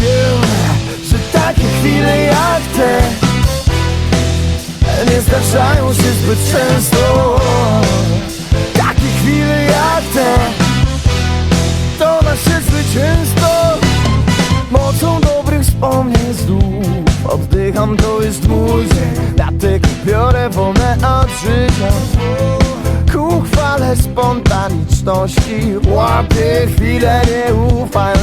wiem, że takie chwile jak te Nie zdarzają się zbyt często. Takie chwile jak te To nasze zwycięstwo Mocą dobrych wspomnień znów Oddycham, to jest mój dzień. Dlatego biorę wolne od życia. Ku chwale spontaniczności Łapię chwilę, nie ufaj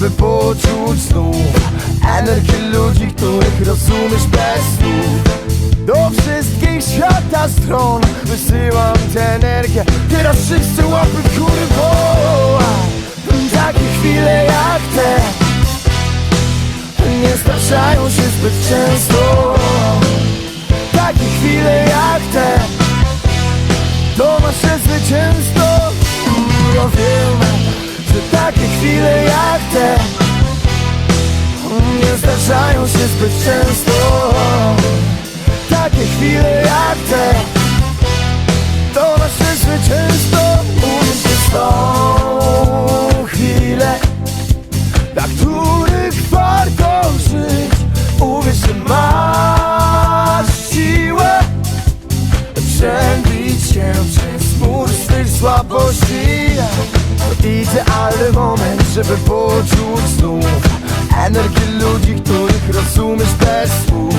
żeby poczuć znów Energię ludzi, których rozumiesz bez słów. Do wszystkich świata stron Wysyłam tę energię. Teraz wszyscy łapy w górę woła. Takie chwile jak te Nie zdarzają się zbyt często zdarzają się zbyt często. Takie chwile jak te To nasze zwycięstwo Uwierz w tą chwilę. Dla których warto żyć Uwierz, że masz siłę. Przebić się przez mur swych słabości. To idealny moment, żeby poczuć znów Energię ludzi, których rozumiesz bez słów.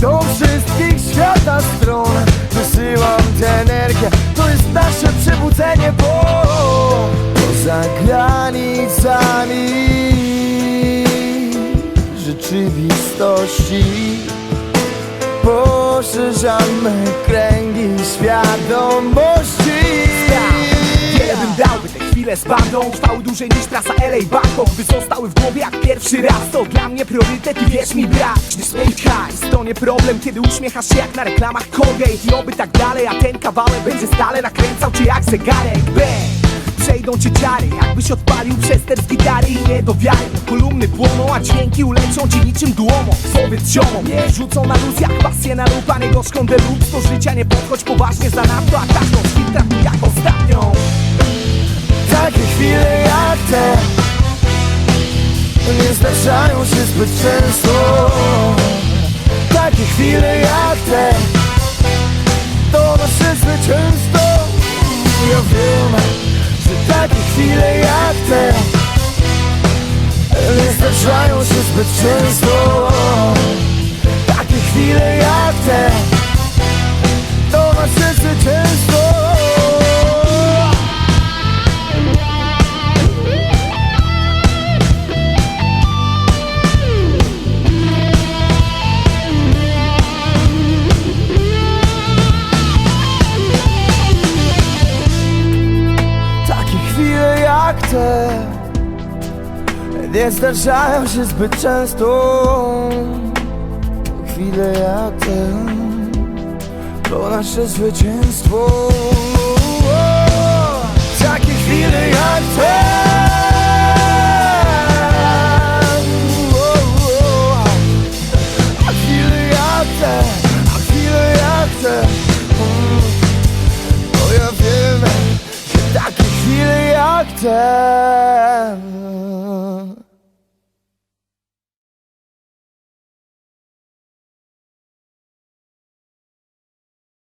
Do wszystkich świata stron Wysyłam tę energię. To jest nasze przebudzenie Bo poza granicami Rzeczywistości Poszerzamy kręgi świadomości. Wiele bym z bandą Trwały dłużej niż trasa LA Bangkok By zostały w głowie jak pierwszy raz To dla mnie priorytet i wierz mi brat smiech hajs to nie problem Kiedy uśmiechasz się jak na reklamach Colgate. I oby tak dalej, a ten kawałek będzie stale Nakręcał cię jak zegarek. Bang! Przejdą cię ciary, jakbyś odpalił przester z gitary i nie do wiary. Kolumny płoną, a dźwięki uleczą ci niczym dłomą. Powiedz ziomom, nie rzucą na luz jak pasję na lub A nie gorzką deluxe, do życia nie podchodź poważnie za nadto A każdą z jak ostatnią Takie chwile jak te Nie zdarzają się zbyt często. Takie chwile jak te To nasze zwycięstwo Ja wiem, że takie chwile jak te Nie zdarzają się zbyt często te Nie zdarzają się zbyt często Chwile jak te To nasze zwycięstwo. Takie chwile jak te